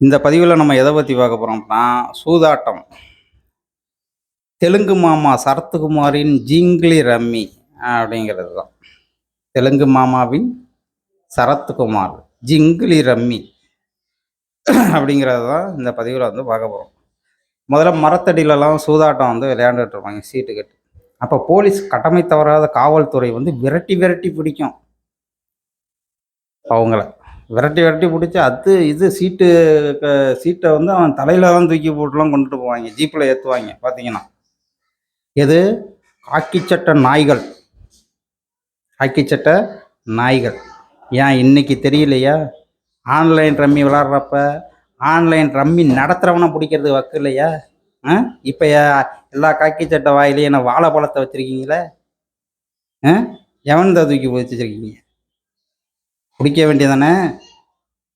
இந்த பதிவில் நம்ம எதை பற்றி பார்க்க போகிறோம்னா சூதாட்டம். தெலுங்கு மாமா சரத்குமாரின் ஜிங்கிலி ரம்மி அப்படிங்கிறது தான். தெலுங்கு மாமாவின் சரத்குமார் ஜிங்கிலி ரம்மி அப்படிங்கிறது தான் இந்த பதிவில் வந்து பார்க்க போகிறோம் முதல்ல மரத்தடியிலலாம் சூதாட்டம் வந்து விளையாண்டுட்டு இருப்பாங்க சீட்டு கட்டு. அப்போ போலீஸ் கடமை தவறாத காவல்துறை வந்து விரட்டி விரட்டி பிடிக்கும். அவங்கள. விரட்டி விரட்டி பிடிச்சி அது இது சீட்டு க- சீட்டை வந்து அவன் தலையில் தான் தூக்கி போட்டுலாம் கொண்டுட்டு போவாங்க. ஜீப்பில் ஏற்றுவாங்க பார்த்தீங்கன்னா எது? ஹாக்கி சட்டை நாய்கள். ஹாக்கி சட்டை நாய்கள். ஏன் இன்னைக்கு தெரியலையா? ஆன்லைன் ரம்மி விளாட்றப்ப ஆன்லைன் ரம்மி நடத்துகிறவனை பிடிக்கிறது வக்கு இல்லையா? ஆ? இப்போ எல்லா காக்கி சட்டை வாயிலையும் என்ன வாழைப்பழத்தை வச்சுருக்கீங்களே? ஆ? எவன் தான் தூக்கி வச்சுருக்கீங்க? பிடிக்க வேண்டியதானே?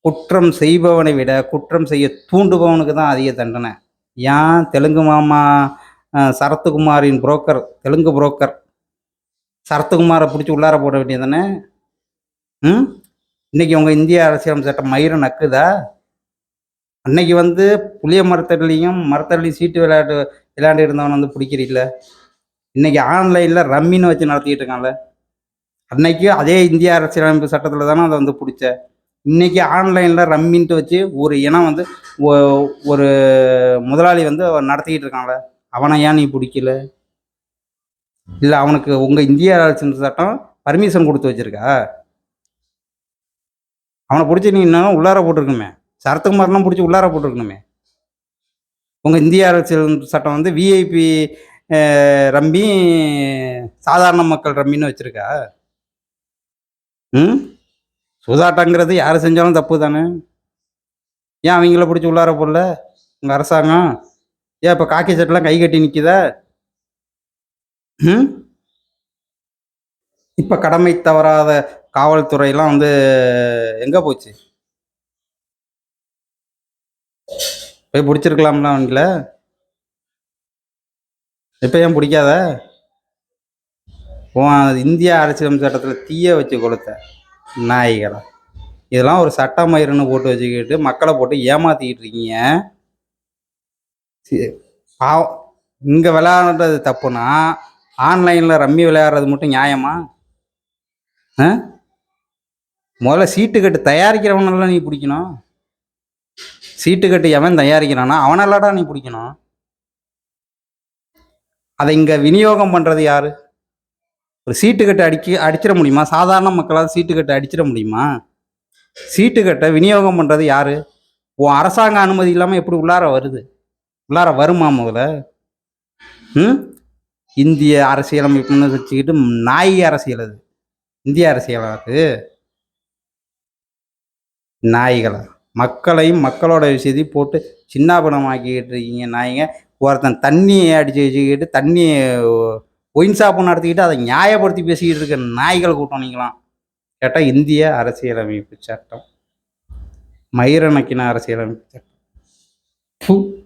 குற்றம் செய்பவனை விட குற்றம் செய்ய தூண்டுபவனுக்கு தான் அதிக தண்டனை. ஏன்? தெலுங்கு மாமா சரத்குமாரின் புரோக்கர் தெலுங்கு புரோக்கர் சரத்குமாரை பிடிச்சி உள்ளார போட வேண்டியதானே? ம்? இன்றைக்கி உங்கள் இந்திய அரசியல் சட்டம் மயிரை நக்குதா? அன்னைக்கு வந்து புளிய மரத்தடிலையும் மரத்தடிலையும் சீட்டு விளையாட்டு விளையாண்டு இருந்தவன் வந்து பிடிக்கிறீல்ல. இன்னைக்கு ஆன்லைனில் ரம்மின்னு வச்சு நடத்திக்கிட்டு இருக்கான்ல. அன்னைக்கு அதே இந்திய அரசியலமைப்பு சட்டத்தில் தானே அதை வந்து பிடிச்ச. இன்னைக்கு ஆன்லைனில் ரம்மின்ட்டு வச்சு ஒரு இனம் வந்து ஒரு முதலாளி வந்து அவன் நடத்திக்கிட்டு இருக்கான்ல அவனை ஏன் நீ பிடிக்கல? இல்லை அவனுக்கு உங்கள் இந்திய அரசியல் சட்டம் பர்மிஷன் கொடுத்து வச்சிருக்கா? அவனை பிடிச்சி நீ இன்னும் உள்ளார போட்டிருக்கணுமே. சரத்குமார்லாம் பிடிச்சி உள்ளார போட்டிருக்கணுமே. உங்கள் இந்திய அரசியல் சட்டம் வந்து விஐபி ரம்மி சாதாரண மக்கள் ரம்மின்னு வச்சுருக்கா? ம்? சூதாட்டங்கிறது யார் செஞ்சாலும் தப்பு தானே ஏன் அவங்கள பிடிச்சி உள்ளார போடல? உங்கள் அரசாங்கம்? ஏன் இப்போ காக்கி சட்டெலாம் கை கட்டி நிற்கிதா ம்? இப்போ கடமை தவறாத காவல்துறையெல்லாம் வந்து எங்கே போச்சு? போய் பிடிச்சிருக்கலாம்ல அவங்கள? இப்போ ஏன் பிடிக்காத? இந்திய அரசியலமைப்பு சட்டத்தில் தீய வச்சு கொளுத்த நாய்களா இதெல்லாம் ஒரு சட்டமயிறுன்னு போட்டு வச்சுக்கிட்டு மக்களை போட்டு ஏமாத்திக்கிட்டு இருக்கீங்க. பாவம். இங்கே விளையாடுறது தப்புனா ஆன்லைனில் ரம்மி விளையாடுறது மட்டும் நியாயமா? ஆ? முதல்ல சீட்டு கட்டு தயாரிக்கிறவனெல்லாம் நீ பிடிக்கணும். சீட்டு கட்டு எவன் தயாரிக்கிறானா அவனெல்லாடா நீ பிடிக்கணும். அதை இங்கே விநியோகம் பண்ணுறது யாரு? ஒரு சீட்டு கட்டை அடிக்க அடிச்சிட முடியுமா? சாதாரண மக்களால் சீட்டு கட்டை அடிச்சிட முடியுமா? சீட்டு கட்டை விநியோகம் பண்ணுறது யார்? உன் அரசாங்க அனுமதி இல்லாமல் எப்படி உள்ளார வருது? உள்ளார வருமா முதல்ல? ம்? இந்திய அரசியலமைப்புன்னு வச்சுக்கிட்டு நாய் அரசியல் அது. இந்திய அரசியலா அது? நாய்களா மக்களையும் மக்களோட விஷயத்தையும் போட்டு சின்னாபணமாக்கிக்கிட்டு இருக்கீங்க நாய்ங்க ஒருத்தன் தண்ணியை அடித்து வச்சுக்கிட்டு தண்ணியை ஒயின் ஷாப்பு நடத்திக்கிட்டு அதை நியாயப்படுத்தி பேசிக்கிட்டு இருக்க நாய்கள் கூட்டம் நீங்களாம். கேட்டால் இந்திய அரசியலமைப்பு சட்டம். மயிரணக்கின அரசியலமைப்பு சட்டம்.